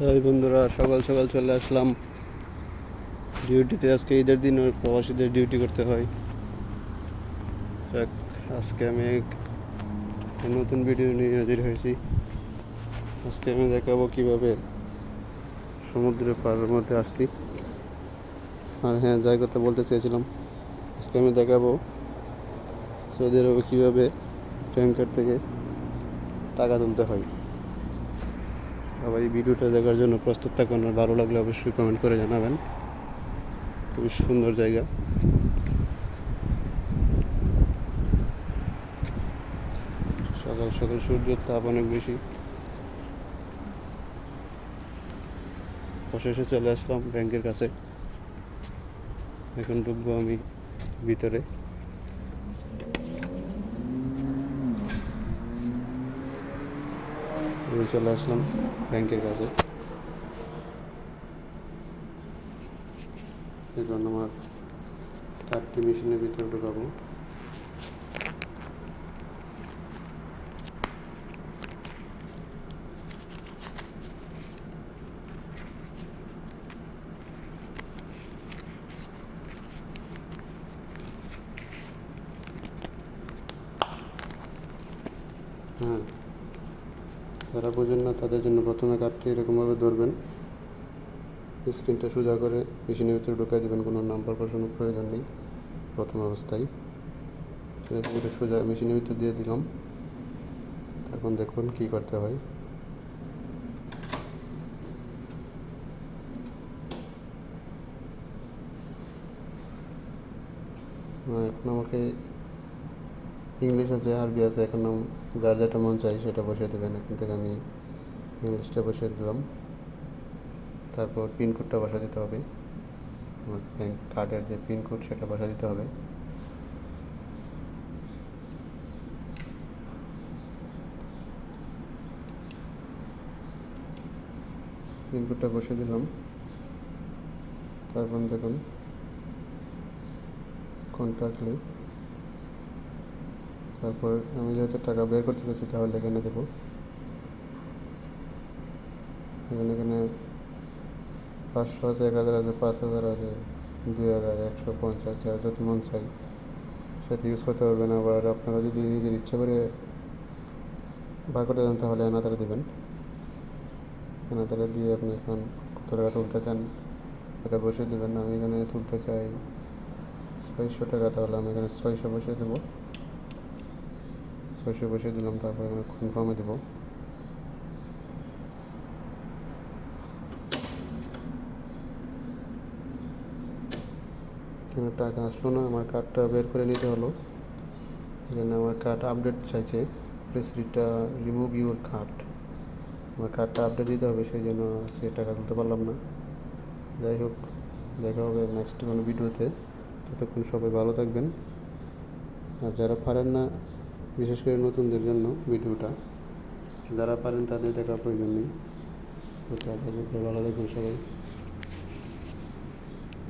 এই বন্ধুরা, সকাল সকাল চলে আসলাম। ডিউটিতে আজকে ঈদের দিন প্রবাসীদের ডিউটি করতে হয়। যাক, আজকে আমি এক- নতুন ভিডিও নিয়ে হাজির হয়েছি। আজকে আমি দেখাবো কীভাবে সমুদ্রের পাড়ের মধ্যে আসছি। আর হ্যাঁ যাই কথা বলতে চেয়েছিলাম, আজকে আমি দেখাবো সৌদি আরবে কীভাবে ট্যাঙ্কার থেকে টাকা তুলতে হয়। সবাই ভিডিওটা দেখার জন্য প্রস্তুত থাকুন আর ভালো লাগলে অবশ্যই কমেন্ট করে জানাবেন। খুবই সুন্দর জায়গা। সকাল সকাল সূর্যের তাপ অনেক বেশি। অবশেষে চলে আসলাম ব্যাংকের কাছে। এখন ঢুকবো আমি ভিতরে। আমি চলে আসলাম ব্যাংকের কাছে এখন আমার কার্ডটি মেশিনের ভিতরে ঢোকাবো। হ্যাঁ। যারা বোঝেন না তাদের জন্য প্রথমে কার্ডটি এরকমভাবে ধরবেন। স্ক্রিনটা সোজা করে মেশিনের ভিতরে ঢুকাই দেবেন কোনো নাম্বার বসানোর প্রয়োজন নেই প্রথম অবস্থায়। পুরো সোজা মেশিনের ভিতরে দিয়ে দিলাম। এখন দেখুন কী করতে হ্যাঁ, এখন আমাকে ইংলিশ আছে, আরবি আছে, এখন যার যেটা মন চাই সেটা বসিয়ে দেবেন। এখান থেকে আমি ইংলিশটা বসিয়ে দিলাম। তারপর পিনকোডটা বসা দিতে হবে। আমার ব্যাংক কার্ডের যে পিনকোড সেটা বসা দিতে হবে। পিনকোডটা বসিয়ে দিলাম। তারপর দেখুন কন্ট্যাক্টলি তারপর আমি যেহেতু টাকা বের করতে চাচ্ছি, তাহলে এখানে দেবো এখানে এখানে পাঁচশো আছে, এক হাজার আছে, পাঁচ হাজার আছে, দুই হাজার, একশো পঞ্চাশ যার যত মন চাই। সেটা ইউজ করতে পারবেন, আবার আপনারা যদি নিজের ইচ্ছে করে বার করতে চান, তাহলে এনাতারা দেবেন। এনাতারা দিয়ে আপনি এখন কত টাকা তুলতে চান, এটা বসিয়ে দেবেন। আমি এখানে তুলতে চাই ছয়শো টাকা, তাহলে আমি এখানে ছয়শো বসিয়ে দেবো। ছয়শো বসিয়ে দিলাম, তারপরে আমি কনফার্মে দেবো। টাকা আসলো না, আমার কার্ডটা বের করে নিতে হলো। এখানে আমার কার্ড আপডেট চাইছে প্রেস রিটা রিমুভ ইউর কার্ড আমার কার্ডটা আপডেট দিতে হবে, সেই জন্য সে টাকা তুলতে পারলাম না। যাই হোক, দেখা হবে নেক্সট কোনো ভিডিওতে ততক্ষণ সবাই ভালো থাকবেন। আর যারা পারেন না বিশেষ করে নতুনদের জন্য ভিডিওটা। যারা পারেন তাদের দেখার প্রয়োজন নেই। ওটা ভালো দেখুন সবাই।